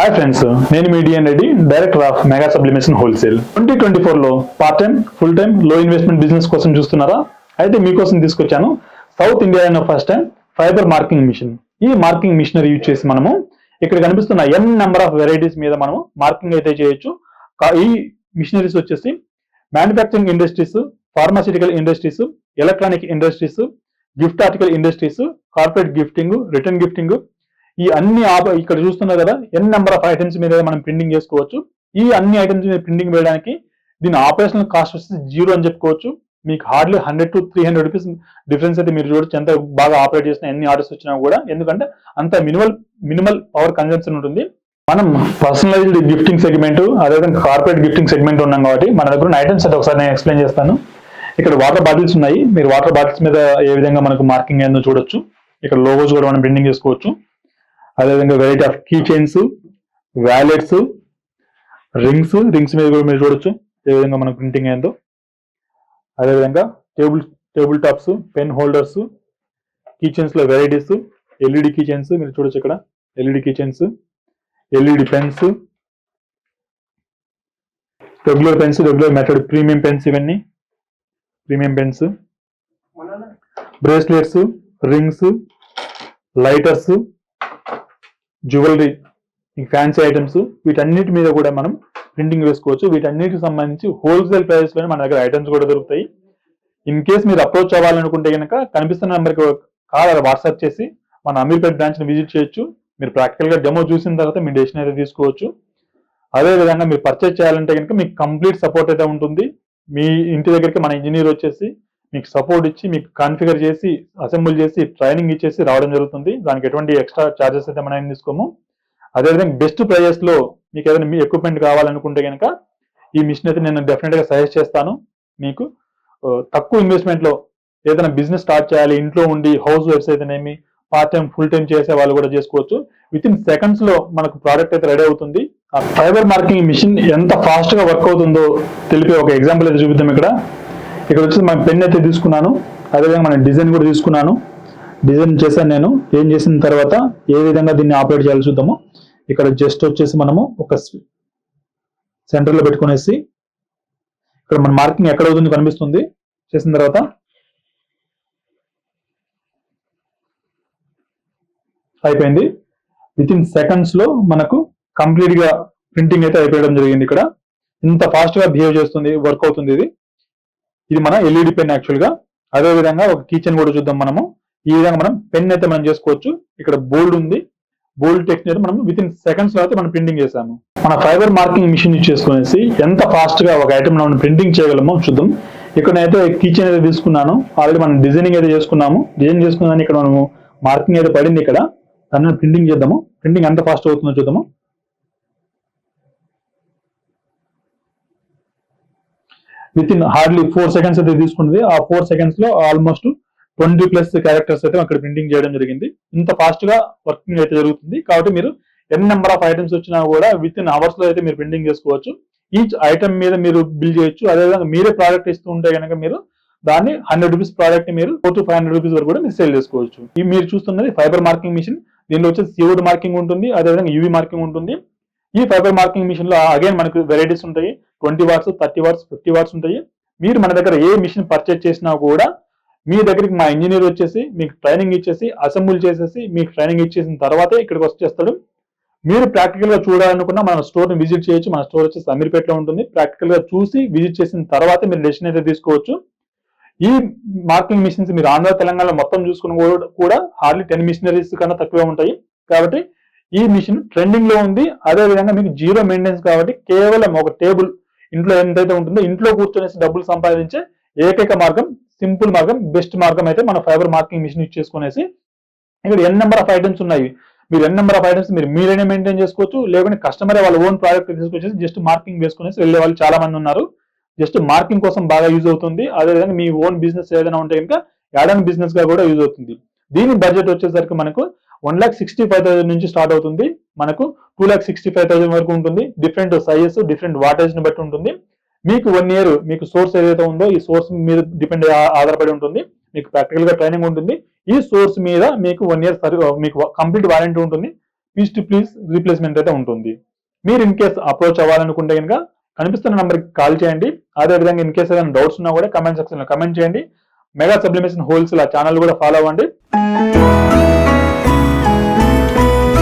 Hi friends నేను మీ DN Reddy director of mega sublimation wholesale twenty twenty ఫోర్లో part time full time లో investment business కోసం చూస్తున్నారా? అయితే మీకోసం తీసుకొచ్చాను south India first time fiber marking machine ఈ మార్కింగ్ మిషనరీ యూజ్ చేసి మనము ఇక్కడ కనిపిస్తున్న ఎన్ నెంబర్ ఆఫ్ వెరైటీస్ మీద మనము మార్కింగ్ అయితే చేయొచ్చు. ఈ మిషనరీస్ వచ్చేసి manufacturing industries pharmaceutical industries electronic industries gift article industries corporate gifting return gifting ఈ అన్ని ఇక్కడ చూస్తున్నారు కదా ఎన్ నెంబర్ ఆఫ్ ఐటమ్స్ మీద మనం ప్రింటింగ్ చేసుకోవచ్చు. ఈ అన్ని ఐటమ్స్ మీద ప్రింటింగ్ వేయడానికి దీని ఆపరేషనల్ కాస్ట్ వచ్చి జీరో అని చెప్పుకోవచ్చు. మీకు hardly hundred to three hundred rupees difference అయితే మీరు చూడొచ్చు. ఎంత బాగా ఆపరేట్ చేసిన ఎన్ని ఆర్డర్స్ వచ్చినా కూడా. ఎందుకంటే అంత మినిమల్ మినిమల్ పవర్ కన్జంప్షన్ ఉంటుంది. మనం పర్సనలైజ్డ్ గిఫ్టింగ్ సెగ్మెంట్ అదేవిధంగా కార్పొరేట్ గిఫ్టింగ్ సెగ్మెంట్ ఉన్నాం కాబట్టి మన దగ్గర ఉన్న ఐటమ్స్ అయితే ఒకసారి నేను ఎక్స్ప్లెయిన్ చేస్తాను. ఇక్కడ వాటర్ బాటిల్స్ ఉన్నాయి. మీరు వాటర్ బాటిల్స్ మీద ఏ విధంగా మనకు మార్కింగ్ అయిందో చూడొచ్చు. ఇక్కడ లోగోస్ కూడా మనం ప్రింటింగ్ చేసుకోవచ్చు. అదేవిధంగా variety of key chains wallets rings rings మీద కూడా మీరు చూడొచ్చు. ఏ విధంగా మనకు ప్రింటింగ్ అయిందో. అదేవిధంగా table table tops pen holders key లో వెరైటీస్ ఎల్ఈడి కీ చైన్స్ మీరు చూడొచ్చు ఇక్కడ. LED key chains LED pens regular pens regular method premium pens ఇవన్నీ. Premium pens bracelets rings lighters jewellery fancy items వీటన్నిటి మీద కూడా మనం ప్రింటింగ్ వేసుకోవచ్చు. వీటన్నిటికి సంబంధించి హోల్సేల్ ప్రైస్లోనే మన దగ్గర ఐటమ్స్ కూడా దొరుకుతాయి. ఇన్ కేస్ మీరు అప్రోచ్ అవ్వాలనుకుంటే కనుక కనిపిస్తున్న నెంబర్కి కాల్ వాట్సాప్ చేసి మన అమీర్పేట్ బ్రాంచ్ని విజిట్ చేయొచ్చు. మీరు ప్రాక్టికల్గా డెమో చూసిన తర్వాత మీ డెసిషన్ అయితే తీసుకోవచ్చు. అదే విధంగా మీరు పర్చేజ్ చేయాలంటే కనుక మీకు కంప్లీట్ సపోర్ట్ అయితే ఉంటుంది. మీ ఇంటి దగ్గరికి మన ఇంజనీర్ వచ్చేసి మీకు సపోర్ట్ ఇచ్చి మీకు కాన్ఫిగర్ చేసి అసెంబుల్ చేసి ట్రైనింగ్ ఇచ్చేసి రావడం జరుగుతుంది. దానికి ఎటువంటి ఎక్స్ట్రా చార్జెస్ అయితే మనం ఏం తీసుకోము. అదేవిధంగా బెస్ట్ ప్రైజెస్లో మీకు ఏదైనా మీ ఎక్విప్మెంట్ కావాలనుకుంటే కనుక ఈ మిషన్ అయితే నేను డెఫినెట్గా సజెస్ట్ చేస్తాను మీకు. తక్కువ ఇన్వెస్ట్మెంట్లో ఏదైనా బిజినెస్ స్టార్ట్ చేయాలి ఇంట్లో ఉండి హౌస్ వైఫ్స్ అయితేనేమి పార్ట్ టైం ఫుల్ టైం చేసే వాళ్ళు కూడా చేసుకోవచ్చు. విత్ ఇన్ సెకండ్స్లో మనకు ప్రోడక్ట్ అయితే రెడీ అవుతుంది. ఆ ఫైబర్ మార్కింగ్ మిషన్ ఎంత ఫాస్ట్గా వర్క్ అవుతుందో తెలిపే ఒక ఎగ్జాంపుల్ అయితే చూపిద్దాం ఇక్కడ. ఇక్కడ వచ్చి మన పెన్ అయితే తీసుకున్నాను. అదేవిధంగా మన డిజైన్ కూడా తీసుకున్నాను. డిజైన్ చేశాను నేను. ఏం చేసిన తర్వాత ఏ విధంగా దీన్ని ఆపరేట్ చేయాలి చూద్దాము. ఇక్కడ జస్ట్ వచ్చేసి మనము ఒక సెంటర్లో పెట్టుకునేసి ఇక్కడ మన మార్కింగ్ ఎక్కడ అవుతుంది కనిపిస్తుంది. చేసిన తర్వాత అయిపోయింది. విత్ ఇన్ సెకండ్స్లో మనకు కంప్లీట్గా ప్రింటింగ్ అయితే అయిపోయడం జరిగింది ఇక్కడ. ఇంత ఫాస్ట్గా బిహేవ్ చేస్తుంది వర్క్ అవుతుంది ఇది. ఇది మన ఎల్ఈడి పెన్ యాక్చువల్గా. అదే విధంగా ఒక కిచెన్ కూడా చూద్దాం మనము. ఈ విధంగా మనం పెన్ అయితే మనం చేసుకోవచ్చు. ఇక్కడ బోల్డ్ ఉంది. బోల్డ్ టెక్స్ట్ అయితే మనం విత్ ఇన్ సెకండ్స్లో అయితే మనం ప్రింటింగ్ చేసాము మన ఫైబర్ మార్కింగ్ మిషన్ యూజ్ చేసుకునేసి ఎంత ఫాస్ట్గా ఒక ఐటమ్ మనం ప్రింటింగ్ చేయగలమో చూద్దాం. ఇక్కడ అయితే కిచెన్ అయితే తీసుకున్నాను. ఆల్రెడీ మనం డిజైనింగ్ అయితే చేసుకున్నాము. డిజైన్ చేసుకున్నాను. ఇక్కడ మనము మార్కింగ్ అయితే పడింది ఇక్కడ. దాన్ని ప్రింటింగ్ చేద్దాము. ప్రింటింగ్ ఎంత ఫాస్ట్ అవుతుందో చూద్దాము. Within hardly four seconds అయితే తీసుకుంటుంది ఆ ఫోర్ సెకండ్స్లో ఆల్మోస్ట్ ట్వంటీ ప్లస్ క్యారెక్టర్స్ అయితే అక్కడ ప్రింటింగ్ చేయడం జరిగింది. ఇంత ఫాస్ట్గా వర్కింగ్ అయితే జరుగుతుంది. కాబట్టి మీరు ఎన్ నెంబర్ ఆఫ్ ఐటమ్స్ వచ్చినా కూడా విత్ ఇన్ అవర్స్లో అయితే మీరు ప్రింటింగ్ చేసుకోవచ్చు. ఈచ్ ఐటమ్ మీద మీరు బిల్ చేయొచ్చు. అదేవిధంగా మీరే ప్రోడక్ట్ ఇస్తూ ఉంటే కనుక మీరు దాన్ని హండ్రెడ్ రూపీస్ ప్రోడక్ట్ మీరు four to five hundred rupees వరకు కూడా మీరు సేల్ చేసుకోవచ్చు. ఈ మీరు చూస్తున్నది ఫైబర్ మార్కింగ్ మిషన్ దీనిలో వచ్చేసి సీవుడ్ మార్కింగ్ ఉంటుంది. అదేవిధంగా యూవీ మార్కింగ్ ఉంటుంది. ఈ ఫైబర్ మార్కింగ్ మిషన్లో అగైన్ మనకు వెరైటీస్ ఉంటాయి. Twenty watts thirty watts fifty watts ఉంటాయి. మీరు మన దగ్గర ఏ మిషన్ పర్చేజ్ చేసినా కూడా మీ దగ్గరికి మా ఇంజనీర్ వచ్చేసి మీకు ట్రైనింగ్ ఇచ్చేసి అసెంబుల్ చేసేసి మీకు ట్రైనింగ్ ఇచ్చేసిన తర్వాతే ఇక్కడికి వచ్చేస్తాడు మీరు ప్రాక్టికల్గా చూడాలనుకున్నా మన స్టోర్ని విజిట్ చేయొచ్చు. మన స్టోర్ వచ్చేసి అమీర్పేటలో ఉంటుంది. ప్రాక్టికల్గా చూసి విజిట్ చేసిన తర్వాత మీరు డెసిషన్ అయితే తీసుకోవచ్చు. ఈ మార్కింగ్ మిషన్స్ మీరు ఆంధ్ర తెలంగాణ మొత్తం చూసుకుని కూడా- కూడా హార్డ్లీ టెన్ మిషనరీస్ కన్నా తక్కువే ఉంటాయి. కాబట్టి ఈ మిషన్ ట్రెండింగ్లో ఉంది. అదే విధంగా మీకు జీరో మెయింటెనెన్స్ కాబట్టి కేవలం ఒక టేబుల్ ఇంట్లో ఎంతైతే ఉంటుందో ఇంట్లో కూర్చొనేసి డబ్బులు సంపాదించే ఏకైక మార్గం సింపుల్ మార్గం బెస్ట్ మార్గం అయితే మన ఫైబర్ మార్కింగ్ మిషన్ యూజ్ చేసుకునేసి ఇక్కడ ఎన్ నెంబర్ ఆఫ్ ఐటమ్స్ ఉన్నాయి. మీరు ఎన్ నెంబర్ ఆఫ్ ఐటమ్స్ మీరు మీరైనా మెయింటైన్ చేసుకోవచ్చు. లేకుంటే కస్టమరే వాళ్ళ ఓన్ ప్రోడక్ట్ తీసుకొచ్చేసి జస్ట్ మార్కింగ్ వేసుకునేసి వెళ్ళే వాళ్ళు చాలా మంది ఉన్నారు. జస్ట్ మార్కింగ్ కోసం బాగా యూజ్ అవుతుంది. అదేవిధంగా మీ ఓన్ బిజినెస్ ఏదైనా ఉంటే కనుక యాడన్ బిజినెస్గా కూడా యూజ్ అవుతుంది. దీని బడ్జెట్ వచ్చేసరికి మనకు one lakh sixty five thousand నుంచి స్టార్ట్ అవుతుంది. మనకు two lakh sixty five thousand వరకు ఉంటుంది. డిఫరెంట్ సైజెస్ డిఫరెంట్ వాటేజ్ని బట్టి ఉంటుంది. మీకు వన్ ఇయర్ మీకు సోర్స్ ఏదైతే ఉందో ఈ సోర్స్ మీద డిపెండ్ ఆధారపడి ఉంటుంది. మీకు ప్రాక్టికల్గా ట్రైనింగ్ ఉంటుంది. ఈ సోర్స్ మీద మీకు వన్ ఇయర్ మీకు కంప్లీట్ వారంటీ ఉంటుంది. పీస్ టు ప్లీజ్ రీప్లేస్మెంట్ అయితే ఉంటుంది. మీరు ఇన్ కేస్ అప్రోచ్ అవ్వాలనుకుంటే కనుక కనిపిస్తున్న నెంబర్కి కాల్ చేయండి. అదే విధంగా ఇన్ కేస్ ఏదైనా డౌట్స్ ఉన్నా కూడా కమెంట్ సెక్షన్లో కమెంట్ చేయండి. మెగా సబ్లిమేషన్ హోల్సేల్ ఆ ఛానల్ కూడా ఫాలో అవ్వండి.